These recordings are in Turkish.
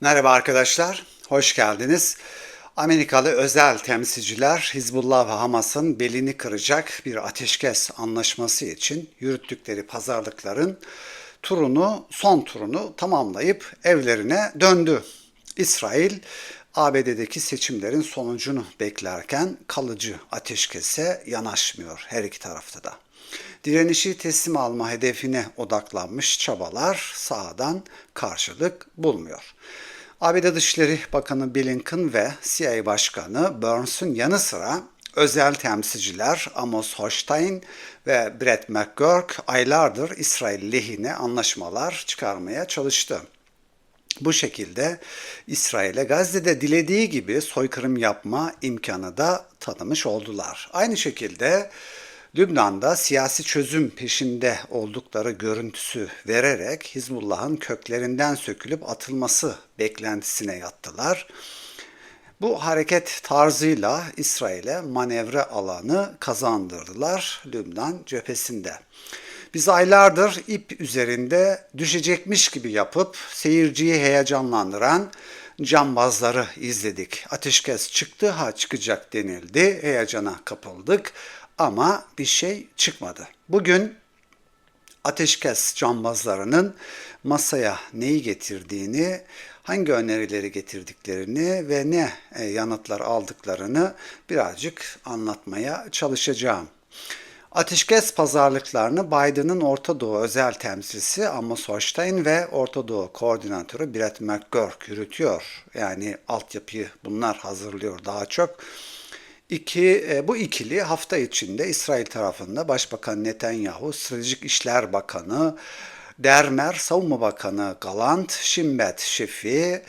Merhaba arkadaşlar, hoş geldiniz. Amerikalı özel temsilciler Hizbullah ve Hamas'ın belini kıracak bir ateşkes anlaşması için yürüttükleri pazarlıkların turunu, son turunu tamamlayıp evlerine döndü. İsrail, ABD'deki seçimlerin sonucunu beklerken kalıcı ateşkese yanaşmıyor her iki tarafta da. Direnişi teslim alma hedefine odaklanmış çabalar sahadan karşılık bulmuyor. ABD Dışişleri Bakanı Blinken ve CIA Başkanı Burns'un yanı sıra özel temsilciler Amos Hochstein ve Brett McGurk aylardır İsrail lehine anlaşmalar çıkarmaya çalıştı. Bu şekilde İsrail'e Gazze'de dilediği gibi soykırım yapma imkanı da tanımış oldular. Aynı şekilde Lübnan'da siyasi çözüm peşinde oldukları görüntüsü vererek Hizbullah'ın köklerinden sökülüp atılması beklentisine yattılar. Bu hareket tarzıyla İsrail'e manevra alanı kazandırdılar Lübnan cephesinde. Biz aylardır ip üzerinde düşecekmiş gibi yapıp seyirciyi heyecanlandıran cambazları izledik. Ateşkes çıktı ha çıkacak denildi. Heyecana kapıldık ama bir şey çıkmadı. Bugün ateşkes cambazlarının masaya neyi getirdiğini, hangi önerileri getirdiklerini ve ne e, yanıtlar aldıklarını birazcık anlatmaya çalışacağım. Ateşkes pazarlıklarını Biden'ın Orta Doğu özel temsilcisi Amos Hochstein ve Orta Doğu koordinatörü Brett McGurk yürütüyor. Yani altyapıyı bunlar hazırlıyor daha çok. İki, e, bu ikili hafta içinde İsrail tarafında Başbakan Netanyahu, Stratejik İşler Bakanı, Dermer, Savunma Bakanı Galant, Şimbet Şefi,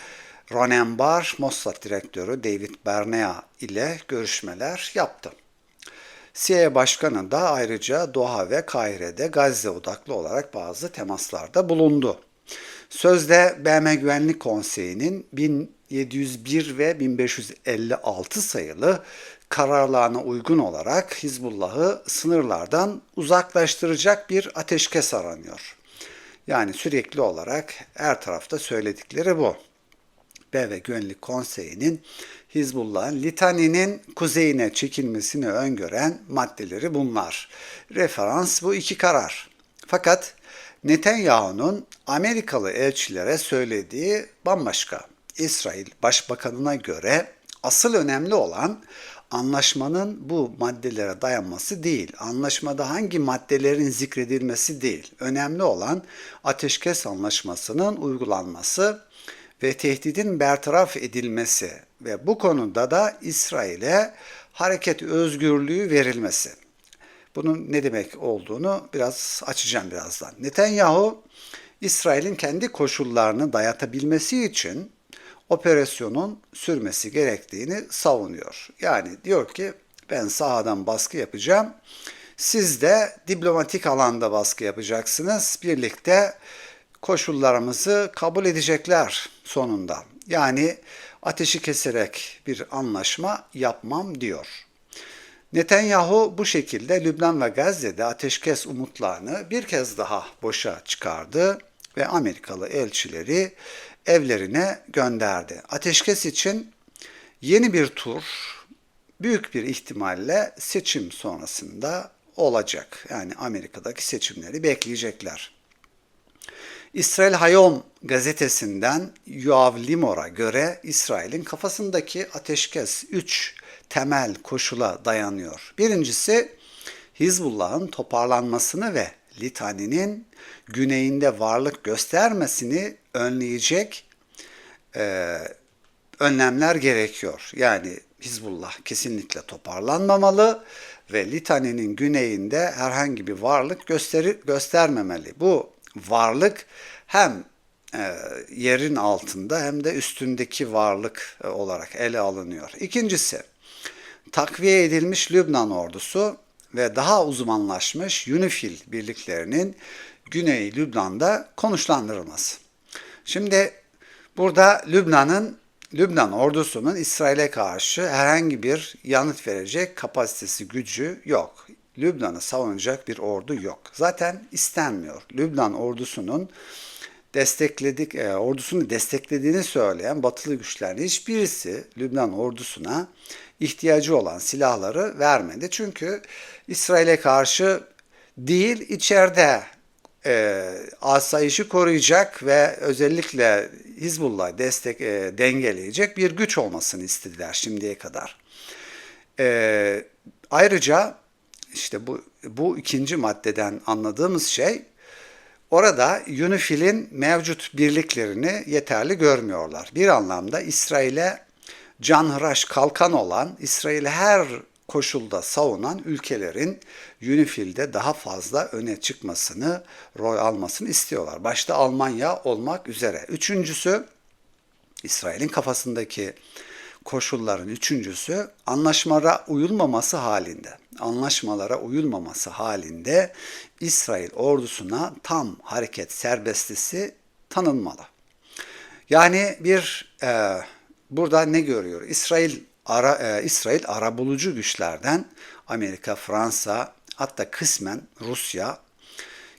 Ronen Bar, Mossad Direktörü David Bernea ile görüşmeler yaptı. CIA Başkanı da ayrıca Doha ve Kahire'de Gazze odaklı olarak bazı temaslarda bulundu. Sözde BM Güvenlik Konseyi'nin 1701 ve 1556 sayılı kararlarına uygun olarak Hizbullah'ı sınırlardan uzaklaştıracak bir ateşkes aranıyor. Yani sürekli olarak her tarafta söyledikleri bu. BM Güvenlik Konseyi'nin Hizbullah'ın Litani'nin kuzeyine çekilmesini öngören maddeleri bunlar. Referans bu iki karar. Fakat Netanyahu'nun Amerikalı elçilere söylediği bambaşka. İsrail Başbakanına göre asıl önemli olan anlaşmanın bu maddelere dayanması değil. Anlaşmada hangi maddelerin zikredilmesi değil. Önemli olan ateşkes anlaşmasının uygulanması ve tehdidin bertaraf edilmesi ve bu konuda da İsrail'e hareket özgürlüğü verilmesi. Bunun ne demek olduğunu biraz açacağım birazdan. Netanyahu İsrail'in kendi koşullarını dayatabilmesi için operasyonun sürmesi gerektiğini savunuyor. Yani diyor ki ben sahadan baskı yapacağım. Siz de diplomatik alanda baskı yapacaksınız. Birlikte koşullarımızı kabul edecekler sonunda. Yani ateşi keserek bir anlaşma yapmam diyor. Netanyahu bu şekilde Lübnan ve Gazze'de ateşkes umutlarını bir kez daha boşa çıkardı ve Amerikalı elçileri evlerine gönderdi. Ateşkes için yeni bir tur büyük bir ihtimalle seçim sonrasında olacak. Yani Amerika'daki seçimleri bekleyecekler. İsrail Hayom gazetesinden Yoav Limor'a göre İsrail'in kafasındaki ateşkes 3 temel koşula dayanıyor. Birincisi Hizbullah'ın toparlanmasını ve Litani'nin güneyinde varlık göstermesini önleyecek e, önlemler gerekiyor. Yani Hizbullah kesinlikle toparlanmamalı ve Litani'nin güneyinde herhangi bir varlık gösteri, göstermemeli. Bu varlık hem e, yerin altında hem de üstündeki varlık e, olarak ele alınıyor. İkincisi, takviye edilmiş Lübnan ordusu ve daha uzmanlaşmış UNIFIL birliklerinin Güney Lübnan'da konuşlandırılması. Şimdi burada Lübnan'ın Lübnan ordusunun İsrail'e karşı herhangi bir yanıt verecek kapasitesi, gücü yok. Lübnan'ı savunacak bir ordu yok. Zaten istenmiyor. Lübnan ordusunun destekledik e, ordusunu desteklediğini söyleyen batılı güçlerin hiçbirisi Lübnan ordusuna ihtiyacı olan silahları vermedi. Çünkü İsrail'e karşı değil içeride e, asayişi koruyacak ve özellikle Hizbullah destek e, dengeleyecek bir güç olmasını istediler şimdiye kadar. E, ayrıca işte bu bu ikinci maddeden anladığımız şey orada UNIFIL'in mevcut birliklerini yeterli görmüyorlar. Bir anlamda İsrail'e canhıraş kalkan olan, İsrail'i her koşulda savunan ülkelerin UNIFIL'de daha fazla öne çıkmasını, rol almasını istiyorlar. Başta Almanya olmak üzere. Üçüncüsü, İsrail'in kafasındaki koşulların üçüncüsü anlaşmalara uyulmaması halinde, anlaşmalara uyulmaması halinde İsrail ordusuna tam hareket serbestisi tanınmalı. Yani bir e, burada ne görüyor? İsrail ara, e, İsrail arabulucu güçlerden Amerika, Fransa, hatta kısmen Rusya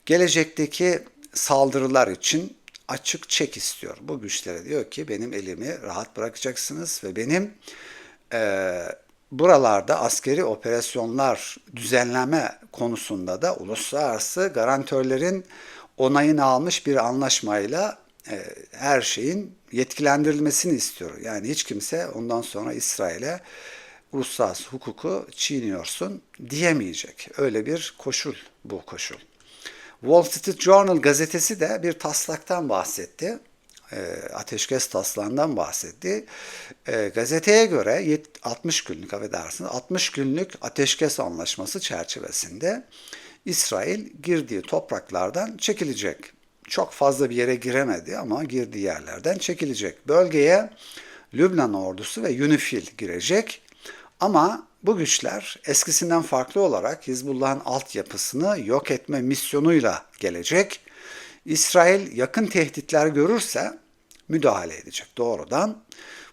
gelecekteki saldırılar için açık çek istiyor. Bu güçlere diyor ki benim elimi rahat bırakacaksınız ve benim e, buralarda askeri operasyonlar düzenleme konusunda da uluslararası garantörlerin onayını almış bir anlaşmayla her şeyin yetkilendirilmesini istiyor. Yani hiç kimse ondan sonra İsrail'e uluslararası hukuku çiğniyorsun diyemeyecek. Öyle bir koşul bu koşul. Wall Street Journal gazetesi de bir taslaktan bahsetti. E, ateşkes taslağından bahsetti. E, gazeteye göre 60 günlük affedersiniz 60 günlük ateşkes anlaşması çerçevesinde İsrail girdiği topraklardan çekilecek. Çok fazla bir yere giremedi ama girdiği yerlerden çekilecek. Bölgeye Lübnan ordusu ve UNIFIL girecek. Ama bu güçler eskisinden farklı olarak Hizbullah'ın altyapısını yok etme misyonuyla gelecek. İsrail yakın tehditler görürse müdahale edecek doğrudan.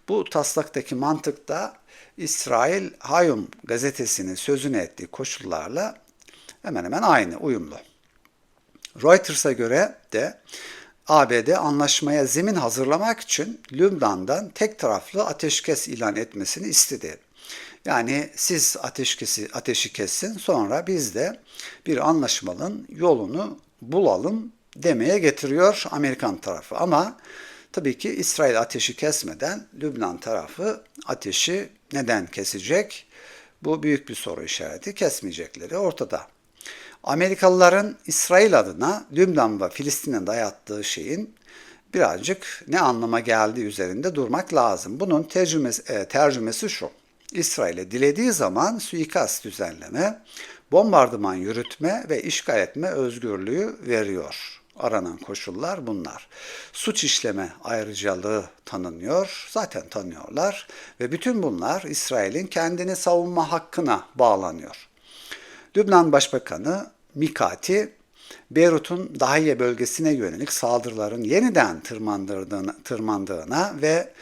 Bu taslaktaki mantıkta İsrail Hayum gazetesinin sözünü ettiği koşullarla hemen hemen aynı, uyumlu. Reuters'a göre de ABD anlaşmaya zemin hazırlamak için Lübnan'dan tek taraflı ateşkes ilan etmesini istedi. Yani siz ateşkesi, ateşi kessin sonra biz de bir anlaşmanın yolunu bulalım demeye getiriyor Amerikan tarafı. Ama tabii ki İsrail ateşi kesmeden Lübnan tarafı ateşi neden kesecek? Bu büyük bir soru işareti. Kesmeyecekleri ortada. Amerikalıların İsrail adına Lübnan ve Filistin'e dayattığı şeyin birazcık ne anlama geldiği üzerinde durmak lazım. Bunun tercümesi, e, tercümesi şu. İsrail'e dilediği zaman suikast düzenleme, bombardıman yürütme ve işgal etme özgürlüğü veriyor. Aranan koşullar bunlar. Suç işleme ayrıcalığı tanınıyor, zaten tanıyorlar ve bütün bunlar İsrail'in kendini savunma hakkına bağlanıyor. Lübnan Başbakanı Mikati, Beyrut'un Dahiye bölgesine yönelik saldırıların yeniden tırmandırdığına, tırmandığına ve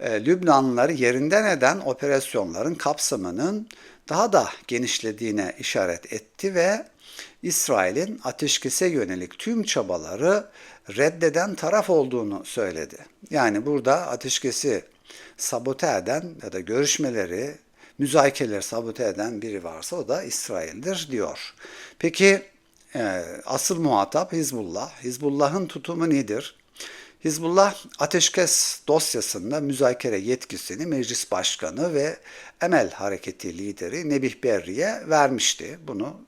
e, Lübnanlıları yerinden eden operasyonların kapsamının daha da genişlediğine işaret etti ve İsrail'in ateşkese yönelik tüm çabaları reddeden taraf olduğunu söyledi. Yani burada ateşkesi sabote eden ya da görüşmeleri, müzakereleri sabote eden biri varsa o da İsrail'dir diyor. Peki e, asıl muhatap Hizbullah. Hizbullah'ın tutumu nedir? Hizbullah ateşkes dosyasında müzakere yetkisini meclis başkanı ve Emel Hareketi lideri Nebih Berri'ye vermişti. Bunu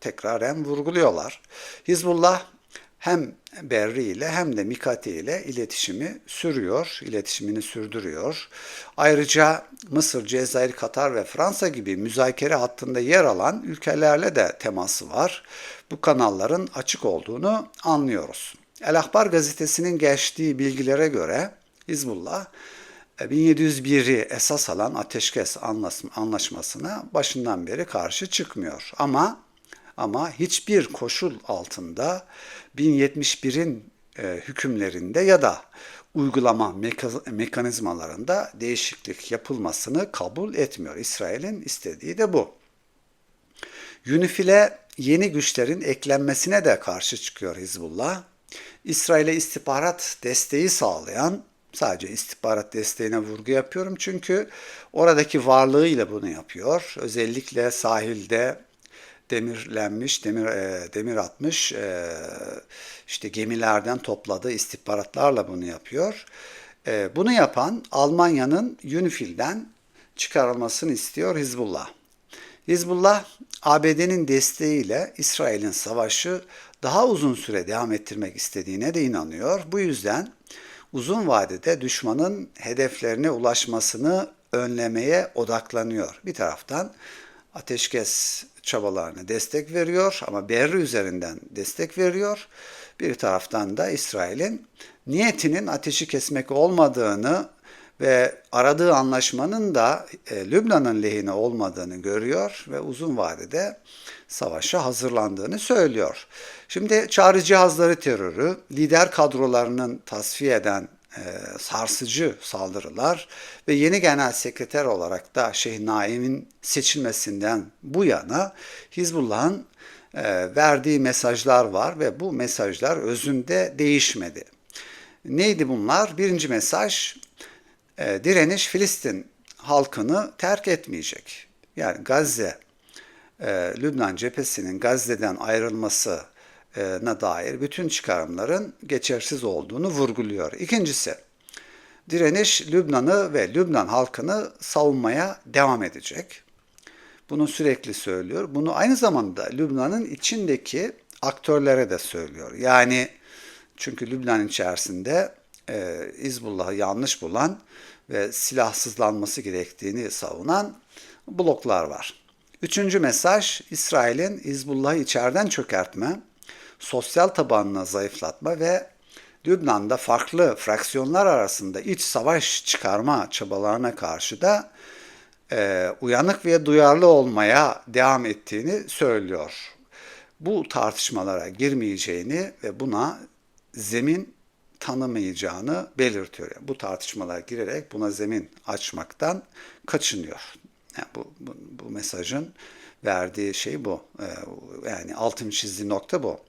tekraren vurguluyorlar. Hizbullah hem Berri ile hem de Mikati ile iletişimi sürüyor, iletişimini sürdürüyor. Ayrıca Mısır, Cezayir, Katar ve Fransa gibi müzakere hattında yer alan ülkelerle de teması var. Bu kanalların açık olduğunu anlıyoruz. El Ahbar gazetesinin geçtiği bilgilere göre Hizbullah 1701'i e, esas alan ateşkes anlaşmasına başından beri karşı çıkmıyor. Ama ama hiçbir koşul altında 1071'in e, hükümlerinde ya da uygulama mekanizmalarında değişiklik yapılmasını kabul etmiyor. İsrail'in istediği de bu. UNIFIL'e yeni güçlerin eklenmesine de karşı çıkıyor Hizbullah. İsrail'e istihbarat desteği sağlayan, sadece istihbarat desteğine vurgu yapıyorum çünkü oradaki varlığıyla bunu yapıyor. Özellikle sahilde demirlenmiş, demir e, demir atmış e, işte gemilerden topladığı istihbaratlarla bunu yapıyor. E, bunu yapan Almanya'nın UNIFIL'den çıkarılmasını istiyor Hizbullah. Hizbullah ABD'nin desteğiyle İsrail'in savaşı daha uzun süre devam ettirmek istediğine de inanıyor. Bu yüzden uzun vadede düşmanın hedeflerine ulaşmasını önlemeye odaklanıyor. Bir taraftan ateşkes çabalarına destek veriyor ama Berri üzerinden destek veriyor. Bir taraftan da İsrail'in niyetinin ateşi kesmek olmadığını ve aradığı anlaşmanın da e, Lübnan'ın lehine olmadığını görüyor ve uzun vadede savaşa hazırlandığını söylüyor. Şimdi çağrı cihazları terörü, lider kadrolarının tasfiye eden sarsıcı saldırılar ve yeni genel sekreter olarak da Şeyh Naim'in seçilmesinden bu yana Hizbullah'ın e, verdiği mesajlar var ve bu mesajlar özünde değişmedi. Neydi bunlar? Birinci mesaj, e, direniş Filistin halkını terk etmeyecek. Yani Gazze, Lübnan cephesinin Gazze'den ayrılması na dair bütün çıkarımların geçersiz olduğunu vurguluyor. İkincisi, direniş Lübnan'ı ve Lübnan halkını savunmaya devam edecek. Bunu sürekli söylüyor. Bunu aynı zamanda Lübnan'ın içindeki aktörlere de söylüyor. Yani çünkü Lübnan içerisinde e, İzbullah'ı yanlış bulan ve silahsızlanması gerektiğini savunan bloklar var. Üçüncü mesaj İsrail'in İzbullah'ı içeriden çökertme, sosyal tabanını zayıflatma ve Lübnan'da farklı fraksiyonlar arasında iç savaş çıkarma çabalarına karşı da e, uyanık ve duyarlı olmaya devam ettiğini söylüyor. Bu tartışmalara girmeyeceğini ve buna zemin tanımayacağını belirtiyor. Yani bu tartışmalara girerek buna zemin açmaktan kaçınıyor. Yani bu, bu, bu mesajın verdiği şey bu. Ee, yani altın çizdiği nokta bu.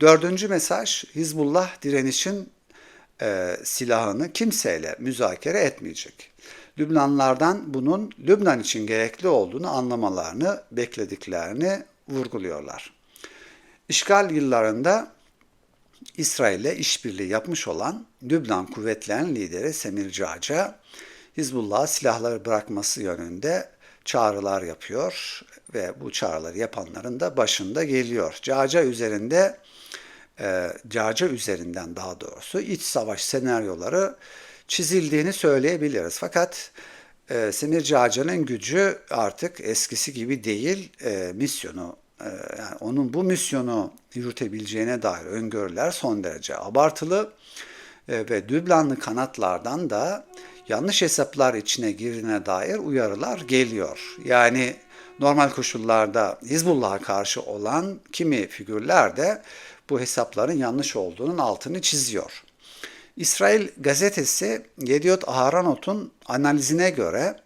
Dördüncü mesaj Hizbullah direnişin e, silahını kimseyle müzakere etmeyecek. Lübnanlardan bunun Lübnan için gerekli olduğunu anlamalarını beklediklerini vurguluyorlar. İşgal yıllarında İsrail'le işbirliği yapmış olan Lübnan kuvvetlerinin lideri Semir Caca, Hizbullah'a silahları bırakması yönünde çağrılar yapıyor ve bu çağrıları yapanların da başında geliyor. Caca üzerinde e, Caca üzerinden daha doğrusu iç savaş senaryoları çizildiğini söyleyebiliriz. Fakat e, Semir Caca'nın gücü artık eskisi gibi değil. E, misyonu e, yani onun bu misyonu yürütebileceğine dair öngörüler son derece abartılı e, ve düblanlı kanatlardan da yanlış hesaplar içine girdiğine dair uyarılar geliyor. Yani normal koşullarda Hizbullah'a karşı olan kimi figürler de bu hesapların yanlış olduğunun altını çiziyor. İsrail gazetesi Yediot Aharonot'un analizine göre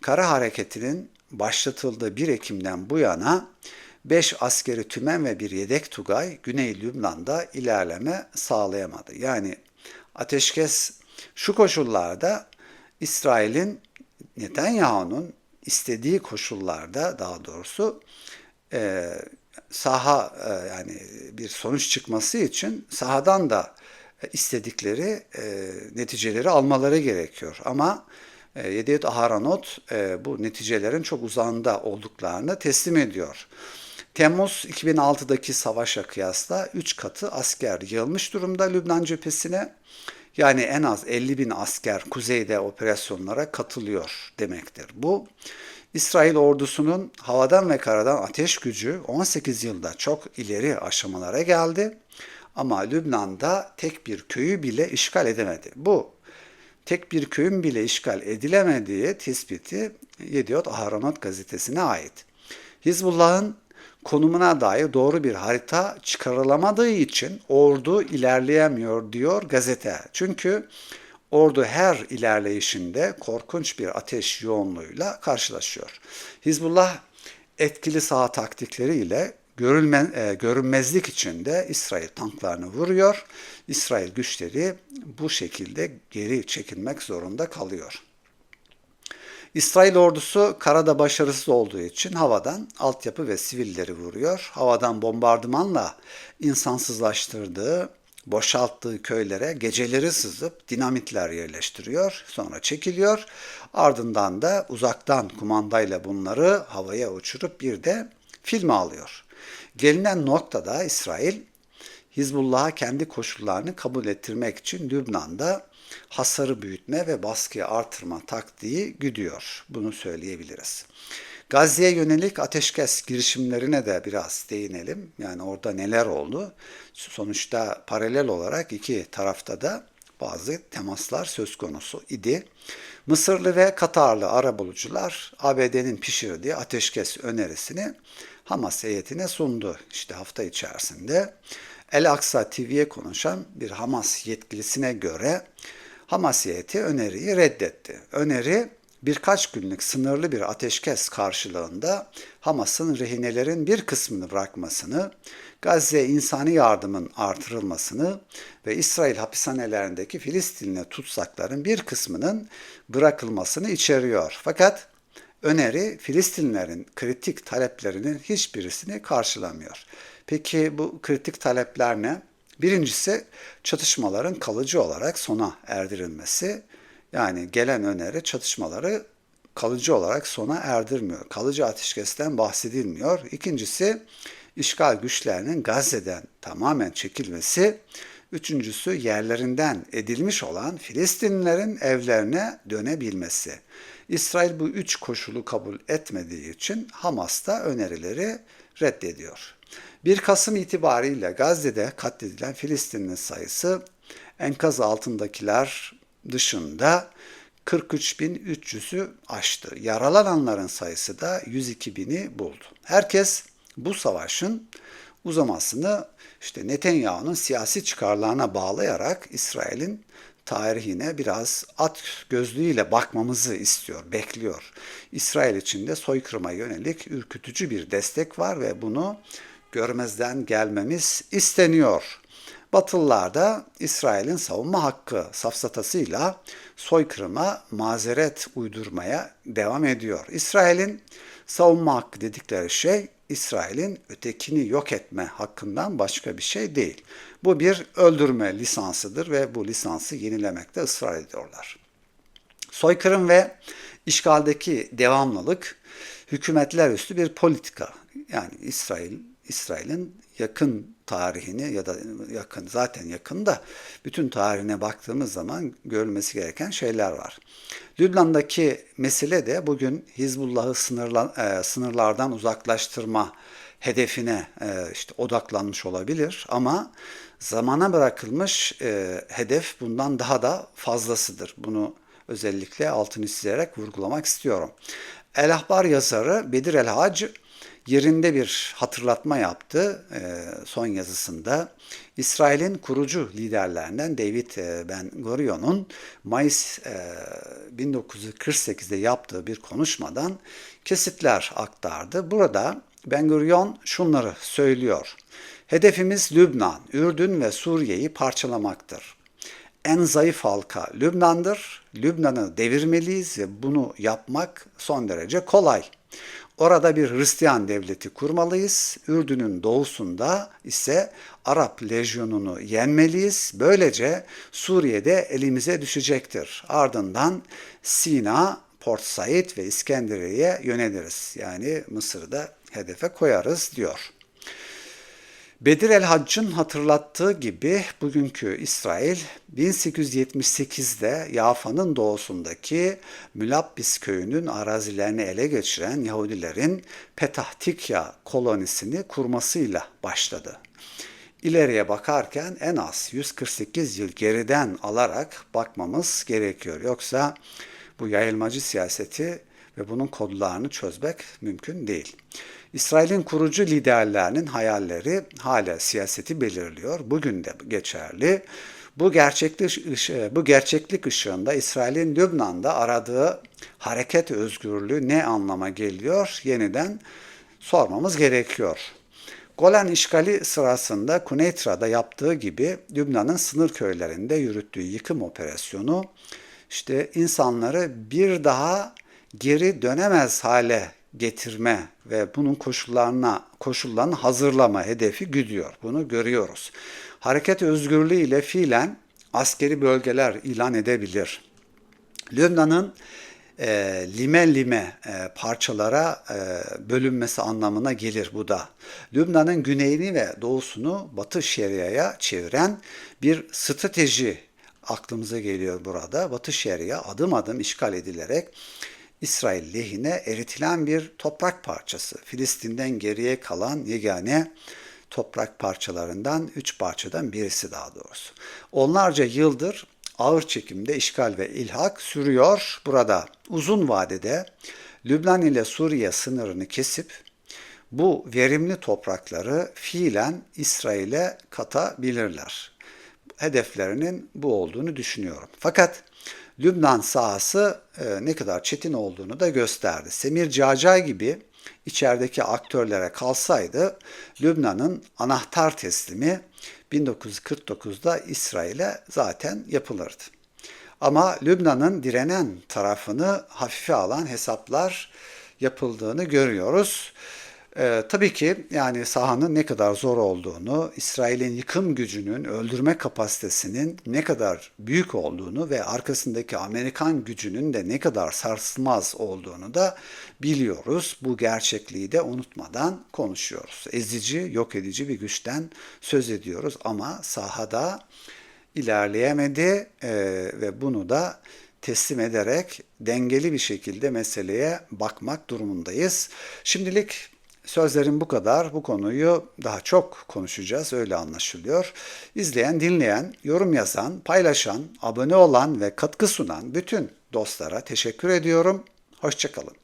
kara hareketinin başlatıldığı 1 Ekim'den bu yana 5 askeri tümen ve bir yedek tugay Güney Lübnan'da ilerleme sağlayamadı. Yani ateşkes şu koşullarda İsrail'in Netanyahu'nun istediği koşullarda daha doğrusu e, saha e, yani bir sonuç çıkması için sahadan da istedikleri e, neticeleri almaları gerekiyor. Ama e, Yediyet Aharanot e, bu neticelerin çok uzağında olduklarını teslim ediyor. Temmuz 2006'daki savaşa kıyasla 3 katı asker yığılmış durumda Lübnan cephesine. Yani en az 50 bin asker kuzeyde operasyonlara katılıyor demektir. Bu İsrail ordusunun havadan ve karadan ateş gücü 18 yılda çok ileri aşamalara geldi. Ama Lübnan'da tek bir köyü bile işgal edemedi. Bu tek bir köyün bile işgal edilemediği tespiti Yediot Aharonot gazetesine ait. Hizbullah'ın konumuna dair doğru bir harita çıkarılamadığı için ordu ilerleyemiyor diyor gazete. Çünkü ordu her ilerleyişinde korkunç bir ateş yoğunluğuyla karşılaşıyor. Hizbullah etkili saha taktikleriyle görülme, e, görünmezlik içinde İsrail tanklarını vuruyor. İsrail güçleri bu şekilde geri çekilmek zorunda kalıyor. İsrail ordusu karada başarısız olduğu için havadan altyapı ve sivilleri vuruyor. Havadan bombardımanla insansızlaştırdığı, boşalttığı köylere geceleri sızıp dinamitler yerleştiriyor. Sonra çekiliyor. Ardından da uzaktan kumandayla bunları havaya uçurup bir de filme alıyor. Gelinen noktada İsrail Hizbullah'a kendi koşullarını kabul ettirmek için Lübnan'da hasarı büyütme ve baskıyı artırma taktiği güdüyor. Bunu söyleyebiliriz. Gazze'ye yönelik ateşkes girişimlerine de biraz değinelim. Yani orada neler oldu? Sonuçta paralel olarak iki tarafta da bazı temaslar söz konusu idi. Mısırlı ve Katarlı arabulucular ABD'nin pişirdiği ateşkes önerisini Hamas heyetine sundu işte hafta içerisinde. El Aksa TV'ye konuşan bir Hamas yetkilisine göre Hamas heyeti öneriyi reddetti. Öneri birkaç günlük sınırlı bir ateşkes karşılığında Hamas'ın rehinelerin bir kısmını bırakmasını, Gazze'ye insani yardımın artırılmasını ve İsrail hapishanelerindeki Filistinli tutsakların bir kısmının bırakılmasını içeriyor. Fakat öneri Filistinlerin kritik taleplerinin hiçbirisini karşılamıyor. Peki bu kritik talepler ne? Birincisi çatışmaların kalıcı olarak sona erdirilmesi. Yani gelen öneri çatışmaları kalıcı olarak sona erdirmiyor. Kalıcı ateşkesten bahsedilmiyor. İkincisi işgal güçlerinin Gazze'den tamamen çekilmesi. Üçüncüsü yerlerinden edilmiş olan Filistinlilerin evlerine dönebilmesi. İsrail bu üç koşulu kabul etmediği için Hamas da önerileri reddediyor. 1 Kasım itibariyle Gazze'de katledilen Filistinli sayısı enkaz altındakiler dışında 43.300'ü aştı. Yaralananların sayısı da 102.000'i buldu. Herkes bu savaşın uzamasını işte Netanyahu'nun siyasi çıkarlarına bağlayarak İsrail'in tarihine biraz at gözlüğüyle bakmamızı istiyor, bekliyor. İsrail içinde soykırıma yönelik ürkütücü bir destek var ve bunu görmezden gelmemiz isteniyor. Batılılar İsrail'in savunma hakkı safsatasıyla soykırıma mazeret uydurmaya devam ediyor. İsrail'in savunma hakkı dedikleri şey İsrail'in ötekini yok etme hakkından başka bir şey değil. Bu bir öldürme lisansıdır ve bu lisansı yenilemekte ısrar ediyorlar. Soykırım ve işgaldeki devamlılık hükümetler üstü bir politika. Yani İsrail İsrail'in yakın tarihini ya da yakın zaten yakın da bütün tarihine baktığımız zaman görülmesi gereken şeyler var. Lübnan'daki mesele de bugün Hizbullah'ı sınırla, e, sınırlardan uzaklaştırma hedefine e, işte odaklanmış olabilir ama zamana bırakılmış e, hedef bundan daha da fazlasıdır. Bunu özellikle altını çizerek vurgulamak istiyorum. El Ahbar yazarı Bedir El Hac yerinde bir hatırlatma yaptı e, son yazısında. İsrail'in kurucu liderlerinden David e, Ben Gurion'un Mayıs 1948'de e, yaptığı bir konuşmadan kesitler aktardı. Burada Ben Gurion şunları söylüyor. Hedefimiz Lübnan, Ürdün ve Suriye'yi parçalamaktır. En zayıf halka Lübnan'dır. Lübnan'ı devirmeliyiz ve bunu yapmak son derece kolay. Orada bir Hristiyan devleti kurmalıyız. Ürdün'ün doğusunda ise Arap lejyonunu yenmeliyiz. Böylece Suriye'de elimize düşecektir. Ardından Sina, Port Said ve İskenderiye'ye yöneliriz. Yani Mısır'da hedefe koyarız diyor. Bedir el Hacc'ın hatırlattığı gibi bugünkü İsrail 1878'de Yafa'nın doğusundaki Mülabbis köyünün arazilerini ele geçiren Yahudilerin Petah Tikya kolonisini kurmasıyla başladı. İleriye bakarken en az 148 yıl geriden alarak bakmamız gerekiyor. Yoksa bu yayılmacı siyaseti ve bunun kodlarını çözmek mümkün değil. İsrail'in kurucu liderlerinin hayalleri hala siyaseti belirliyor. Bugün de geçerli. Bu gerçeklik, bu gerçeklik ışığında İsrail'in Lübnan'da aradığı hareket özgürlüğü ne anlama geliyor? Yeniden sormamız gerekiyor. Golan işgali sırasında Kuneytra'da yaptığı gibi Lübnan'ın sınır köylerinde yürüttüğü yıkım operasyonu işte insanları bir daha geri dönemez hale getirme ve bunun koşullarına koşullarını hazırlama hedefi güdüyor. Bunu görüyoruz. Hareket özgürlüğü ile fiilen askeri bölgeler ilan edebilir. Lübnan'ın e, lime lime e, parçalara e, bölünmesi anlamına gelir bu da. Lübnan'ın güneyini ve doğusunu Batı Şeria'ya çeviren bir strateji aklımıza geliyor burada. Batı Şeria adım adım işgal edilerek İsrail lehine eritilen bir toprak parçası. Filistin'den geriye kalan yegane toprak parçalarından, üç parçadan birisi daha doğrusu. Onlarca yıldır ağır çekimde işgal ve ilhak sürüyor burada. Uzun vadede Lübnan ile Suriye sınırını kesip bu verimli toprakları fiilen İsrail'e katabilirler. Hedeflerinin bu olduğunu düşünüyorum. Fakat Lübnan sahası e, ne kadar çetin olduğunu da gösterdi. Semir Cacay gibi içerideki aktörlere kalsaydı Lübnan'ın anahtar teslimi 1949'da İsrail'e zaten yapılırdı. Ama Lübnan'ın direnen tarafını hafife alan hesaplar yapıldığını görüyoruz. Ee, tabii ki yani sahanın ne kadar zor olduğunu, İsrail'in yıkım gücünün, öldürme kapasitesinin ne kadar büyük olduğunu ve arkasındaki Amerikan gücünün de ne kadar sarsılmaz olduğunu da biliyoruz. Bu gerçekliği de unutmadan konuşuyoruz. Ezici, yok edici bir güçten söz ediyoruz ama sahada ilerleyemedi e, ve bunu da teslim ederek dengeli bir şekilde meseleye bakmak durumundayız. Şimdilik Sözlerim bu kadar. Bu konuyu daha çok konuşacağız öyle anlaşılıyor. İzleyen, dinleyen, yorum yazan, paylaşan, abone olan ve katkı sunan bütün dostlara teşekkür ediyorum. Hoşçakalın.